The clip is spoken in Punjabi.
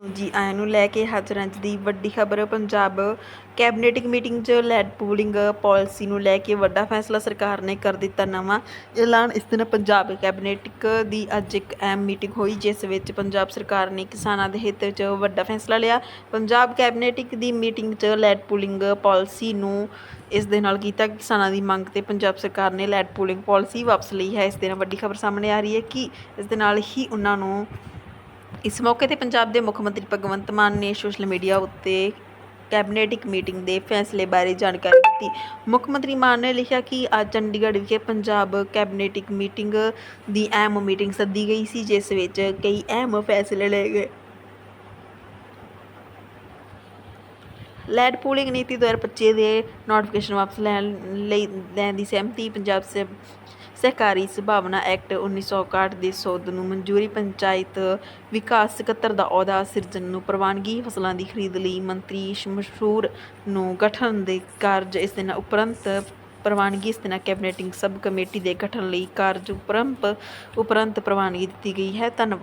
ਜੀ ਆਇਆਂ ਨੂੰ ਲੈ ਕੇ ਹਾਜ਼ਰਾਂ ਅੱਜ ਦੀ ਵੱਡੀ ਖਬਰ, ਪੰਜਾਬ ਕੈਬਨਿਟ ਮੀਟਿੰਗ 'ਚ ਲੈਡ ਪੂਲਿੰਗ ਪਾਲਿਸੀ ਨੂੰ ਲੈ ਕੇ ਵੱਡਾ ਫੈਸਲਾ ਸਰਕਾਰ ਨੇ ਕਰ ਦਿੱਤਾ ਨਵਾਂ। ਐਲਾਨ ਇਸ ਦਿਨ ਪੰਜਾਬ ਕੈਬਨਿਟ ਦੀ ਅੱਜ ਇੱਕ ਅਹਿਮ ਮੀਟਿੰਗ ਹੋਈ, ਜਿਸ ਵਿੱਚ ਪੰਜਾਬ ਸਰਕਾਰ ਨੇ ਕਿਸਾਨਾਂ ਦੇ ਹਿੱਤ 'ਚ ਵੱਡਾ ਫੈਸਲਾ ਲਿਆ। ਪੰਜਾਬ ਕੈਬਨਿਟ ਦੀ ਮੀਟਿੰਗ 'ਚ ਲੈਡ ਪੂਲਿੰਗ ਪਾਲਿਸੀ ਨੂੰ ਇਸ ਦੇ ਨਾਲ ਕੀਤਾ। ਕਿਸਾਨਾਂ ਦੀ ਮੰਗ ਤੇ ਪੰਜਾਬ ਸਰਕਾਰ ਨੇ ਲੈਡ ਪੂਲਿੰਗ ਪਾਲਿਸੀ ਵਾਪਸ ਲਈ ਹੈ। ਇਸ ਦੇ ਨਾਲ ਵੱਡੀ ਖਬਰ ਸਾਹਮਣੇ ਆ ਰਹੀ ਹੈ ਕਿ ਇਸ ਦੇ ਨਾਲ ਹੀ ਉਹਨਾਂ ਨੂੰ ਇਸ ਮੌਕੇ ਤੇ ਪੰਜਾਬ ਦੇ ਮੁੱਖ ਮੰਤਰੀ ਭਗਵੰਤ ਮਾਨ ਨੇ ਸੋਸ਼ਲ ਮੀਡੀਆ ਉੱਤੇ ਕੈਬਨਿਟ ਇੱਕ ਮੀਟਿੰਗ ਦੇ ਫੈਸਲੇ ਬਾਰੇ ਜਾਣਕਾਰੀ ਦਿੱਤੀ। ਮੁੱਖ ਮੰਤਰੀ ਮਾਨ ਨੇ ਲਿਖਿਆ ਕਿ ਅੱਜ ਚੰਡੀਗੜ੍ਹ ਵਿਖੇ ਪੰਜਾਬ ਕੈਬਨਿਟ ਮੀਟਿੰਗ ਦੀ ਅਹਿਮ ਮੀਟਿੰਗ ਸੱਦੀ ਗਈ ਸੀ, ਜਿਸ ਵਿੱਚ ਕਈ ਅਹਿਮ ਫੈਸਲੇ ਲਏ ਗਏ। ਲੈਡ ਪੂਲਿੰਗ ਨੀਤੀ 2025 ਦੇ ਨੋਟੀਫਿਕੇਸ਼ਨ ਵਾਪਸ ਲੈਣ ਲਈ ਲੈਣ ਦੀ ਸਹਿਮਤੀ। ਪੰਜਾਬ ਸੇ ਸਹਿਕਾਰੀ ਸੰਭਾਵਨਾ ਐਕਟ 1961 ਦੇ ਸੋਧ ਨੂੰ ਮਨਜ਼ੂਰੀ ਪੰਚਾਇਤ ਵਿਕਾਸ ਸਕੱਤਰ ਦਾ ਅਹੁਦਾ ਸਿਰਜਣ ਨੂੰ ਪ੍ਰਵਾਨਗੀ। ਫਸਲਾਂ ਦੀ ਖਰੀਦ ਲਈ ਮੰਤਰੀ ਮਸ਼ਹੂਰ ਨੂੰ ਗਠਨ ਦੇ ਕਾਰਜ ਇਸ ਦਿਨ ਉਪਰੰਤ ਪ੍ਰਵਾਨਗੀ, ਇਸ ਦਿਨ ਕੈਬਨਿਟਿੰਗ ਸਬ ਕਮੇਟੀ ਦੇ ਗਠਨ ਲਈ ਕਾਰਜ ਉਪਰੰਤ ਉਪਰੰਤ ਪ੍ਰਵਾਨਗੀ ਦਿੱਤੀ ਗਈ ਹੈ। ਧੰਨਵਾਦ।